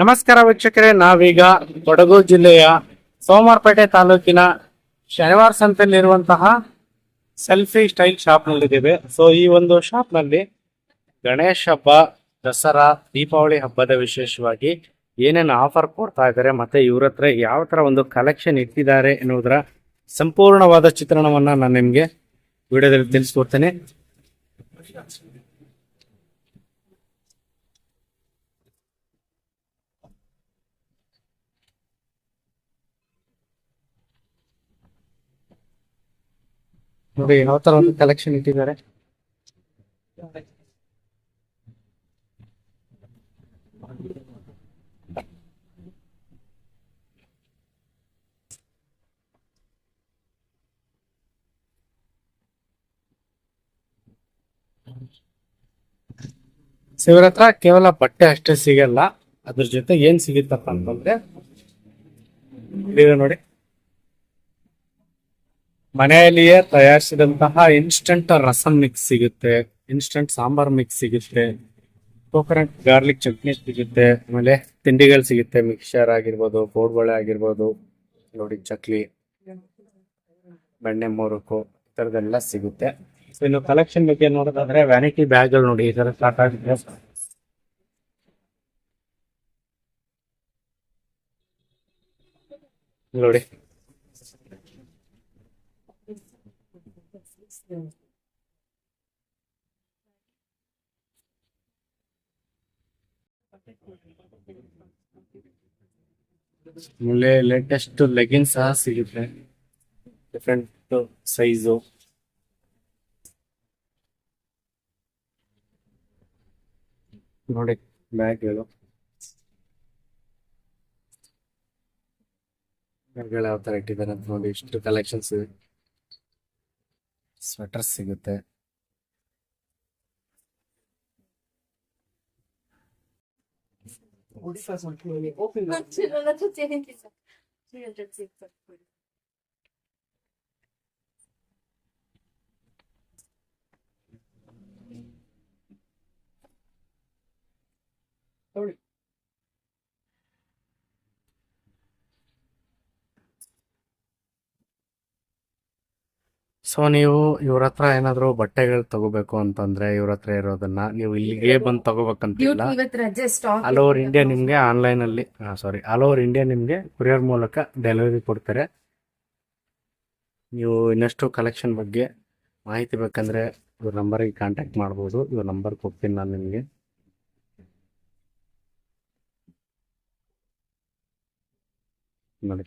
ನಮಸ್ಕಾರ ವೀಕ್ಷಕರೇ, ನಾವೀಗ ಕೊಡಗು ಜಿಲ್ಲೆಯ ಸೋಮವಾರಪೇಟೆ ತಾಲೂಕಿನ ಶನಿವಾರ ಸಂತೆಯಲ್ಲಿರುವಂತಹ ಸೆಲ್ಫಿ ಸ್ಟೈಲ್ ಶಾಪ್ ನಲ್ಲಿದ್ದೇವೆ ಸೊ ಈ ಒಂದು ಶಾಪ್ನಲ್ಲಿ ಗಣೇಶ ಹಬ್ಬ, ದಸರಾ, ದೀಪಾವಳಿ ಹಬ್ಬದ ವಿಶೇಷವಾಗಿ ಏನೇನು ಆಫರ್ ಕೊಡ್ತಾ ಇದ್ದಾರೆ, ಮತ್ತೆ ಇವ್ರ ಹತ್ರ ಯಾವ ತರ ಒಂದು ಕಲೆಕ್ಷನ್ ಇಟ್ಟಿದ್ದಾರೆ ಎನ್ನುವುದರ ಸಂಪೂರ್ಣವಾದ ಚಿತ್ರಣವನ್ನ ನಾನು ನಿಮಗೆ ವಿಡಿಯೋದಲ್ಲಿ ತಿಳಿಸ್ಕೊಡ್ತೇನೆ. ನೋಡಿ, ಯಾವ ತರ ಒಂದು ಕಲೆಕ್ಷನ್ ಇಟ್ಟಿದ್ದಾರೆ. ಇವ್ರ ಹತ್ರ ಕೇವಲ ಬಟ್ಟೆ ಅಷ್ಟೇ ಸಿಗಲ್ಲ. ಅದ್ರ ಜೊತೆ ಏನ್ ಸಿಗುತ್ತಪ್ಪ ಅಂತಂದ್ರೆ ನೋಡಿ. ಮನೆಯಲ್ಲಿಯೇ ತಯಾರಿಸಿದಂತಹ ಇನ್ಸ್ಟಂಟ್ ರಸಂ ಮಿಕ್ಸ್ ಸಿಗುತ್ತೆ ಇನ್ಸ್ಟಂಟ್ ಸಾಂಬಾರ್ ಮಿಕ್ಸ್ ಸಿಗುತ್ತೆ ಕೋಕೋನಟ್ ಗಾರ್ಲಿಕ್ ಚಟ್ನಿ ಸಿಗುತ್ತೆ, ಆಮೇಲೆ ತಿಂಡಿಗಳು ಸಿಗುತ್ತೆ ಮಿಕ್ಸರ್ ಆಗಿರ್ಬೋದು ಕೋಡ್ಬಳೆ ಆಗಿರ್ಬೋದು, ನೋಡಿ ಚಕ್ಲಿ, ಬೆಣ್ಣೆ ಮೂರುಕು ಈ ಥರದ್ದೆಲ್ಲ ಸಿಗುತ್ತೆ. ಸೊ ಇನ್ನು ಕಲೆಕ್ಷನ್ ಬಗ್ಗೆ ನೋಡೋದಾದ್ರೆ ವ್ಯಾನಿಟಿ ಬ್ಯಾಗ್ಗಳು ನೋಡಿ, ಈ ಥರ ಸ್ಟಾರ್ಟ್ ಆಗಿದೆ. ನೋಡಿ. ಆಮೇಲೆ ಲೇಟೆಸ್ಟ್ ಲೆಗಿನ್ಸ್ ಸಹ ಸಿಗುತ್ತೆ ಡಿಫ್ರೆಂಟ್ ಸೈಜು ನೋಡಿ ಬ್ಯಾಗ್ಗಳು ಬ್ಯಾಗ್ಗಳು ಯಾವ ತರ ಇಟ್ಟಿದ್ದಾರೆ ಅಂತ ನೋಡಿ ಇಷ್ಟು ಕಲೆಕ್ಷನ್ಸ್ ಇದೆ ಸ್ವೆಟರ್ ಸಿಗುತ್ತೆ Non ಸೊ ನೀವು ಇವ್ರ ಹತ್ರ ಏನಾದ್ರು ಬಟ್ಟೆಗಳು ತಗೋಬೇಕು ಅಂತಂದ್ರೆ ಇವ್ರ ಹತ್ರ ಇರೋದನ್ನ ನೀವು ಇಲ್ಲಿಗೆ ಬಂದು ತಗೋಬೇಕಂತಿಲ್ಲ ಸ್ಟಾಕ್ ಆಲ್ ಓವರ್ ಇಂಡಿಯಾ ನಿಮ್ಗೆ ಆನ್ಲೈನ್ ಅಲ್ಲಿ ಸಾರಿ ಆಲ್ ಓವರ್ ಇಂಡಿಯಾ ನಿಮ್ಗೆ ಕುರಿಯರ್ ಮೂಲಕ ಡೆಲಿವರಿ ಕೊಡ್ತಾರೆ. ನೀವು ಇನ್ನಷ್ಟು ಕಲೆಕ್ಷನ್ ಬಗ್ಗೆ ಮಾಹಿತಿ ಬೇಕಂದ್ರೆ ಇವ್ರ ನಂಬರ್ಗೆ ಕಾಂಟ್ಯಾಕ್ಟ್ ಮಾಡ್ಬೋದು. ಇವ್ರ ನಂಬರ್ ಕೊಡ್ತೀನಿ ನಾನು ನಿಮಗೆ. ನೋಡಿ.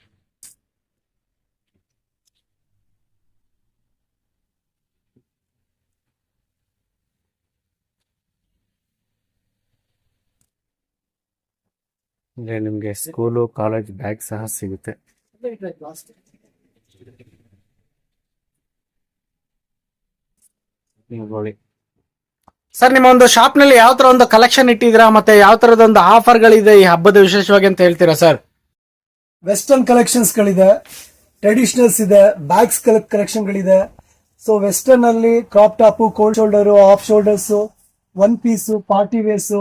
ಅಂದ್ರೆ ನಿಮಗೆ ಸ್ಕೂಲು ಕಾಲೇಜ್ ಬ್ಯಾಗ್ ಸಹ ಸಿಗುತ್ತೆ. ನೋಡಿ ಸರ್ ನಿಮ್ಮ ಒಂದು ಶಾಪ್ನಲ್ಲಿ ಯಾವ ತರ ಒಂದು ಕಲೆಕ್ಷನ್ ಇಟ್ಟಿದ್ದೀರಾ? ಮತ್ತೆ ಯಾವ ತರದ ಒಂದು ಆಫರ್ ಗಳಿದೆ ಈ ಹಬ್ಬದ ವಿಶೇಷವಾಗಿ ಅಂತ ಹೇಳ್ತೀರಾ ಸರ್? ವೆಸ್ಟರ್ನ್ ಕಲೆಕ್ಷನ್ಸ್ ಗಳಿದೆ ಟ್ರೆಡಿಷನಲ್ಸ್ ಇದೆ ಬ್ಯಾಗ್ಸ್ ಕಲೆಕ್ಷನ್ ಗಳಿದೆ. ಸೊ ವೆಸ್ಟರ್ನ್ ಅಲ್ಲಿ crop top cold shoulder off shoulders one piece party wears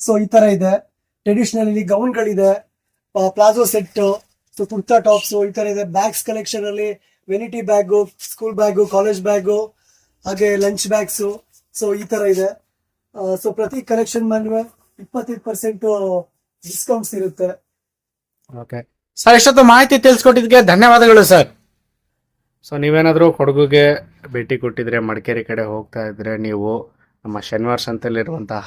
so ಈ ತರ ಇದೆ. ಟ್ರೆಡಿಷನಲ್ ಗೌನ್ಗಳಿದೆ ಗೌನ್ ಗಳಿದೆ palazzo set so kurta tops ಈ ತರ ಇದೆ. ಬ್ಯಾಗ್ಸ್ ಕಲೆಕ್ಷನ್ ಅಲ್ಲಿ vanity bag school bag college bag ಹಾಗೆ ಲಂಚ್ ಬ್ಯಾಗ್ಸು ಸೊ ಈ ತರ ಇದೆ. ಸೊ ಪ್ರತಿ ಕಲೆಕ್ಷನ್ ಮೇಲೆ ಇಪ್ಪತ್ತೈದು ಪರ್ಸೆಂಟ್ ಡಿಸ್ಕೌಂಟ್ಸ್ ಇರುತ್ತೆ. ಓಕೆ ಸರ್ ಎಷ್ಟೊತ್ತು ಮಾಹಿತಿ ತಿಳಿಸ್ಕೊಟ್ಟಿದ್ದಕ್ಕೆ ಧನ್ಯವಾದಗಳು ಸರ್ ಸೊ ನೀವೇನಾದರೂ ಕೊಡಗುಗೆ ಭೇಟಿ ಕೊಟ್ಟಿದ್ರೆ ಮಡಿಕೇರಿ ಕಡೆ ಹೋಗ್ತಾ ಇದ್ರೆ ನೀವು ನಮ್ಮ ಶನಿವಾರ ಸಂತೆಯಲ್ಲಿರುವಂತಹ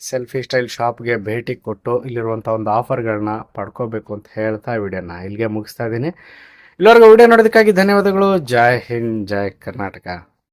ಸೆಲ್ಫಿ ಸ್ಟೈಲ್ ಶಾಪ್ಗೆ ಭೇಟಿ ಕೊಟ್ಟು ಇಲ್ಲಿರುವಂಥ ಒಂದು ಆಫರ್ಗಳನ್ನ ಪಡ್ಕೋಬೇಕು ಅಂತ ಹೇಳ್ತಾ ವಿಡಿಯೋನ ಇಲ್ಲಿಗೆ ಮುಗಿಸ್ತಾ ಇದ್ದೀನಿ. ಇಲ್ಲಿವರೆಗೂ ವಿಡಿಯೋ ನೋಡೋದಕ್ಕಾಗಿ ಧನ್ಯವಾದಗಳು. ಜೈ ಹಿಂದ್, ಜೈ ಕರ್ನಾಟಕ.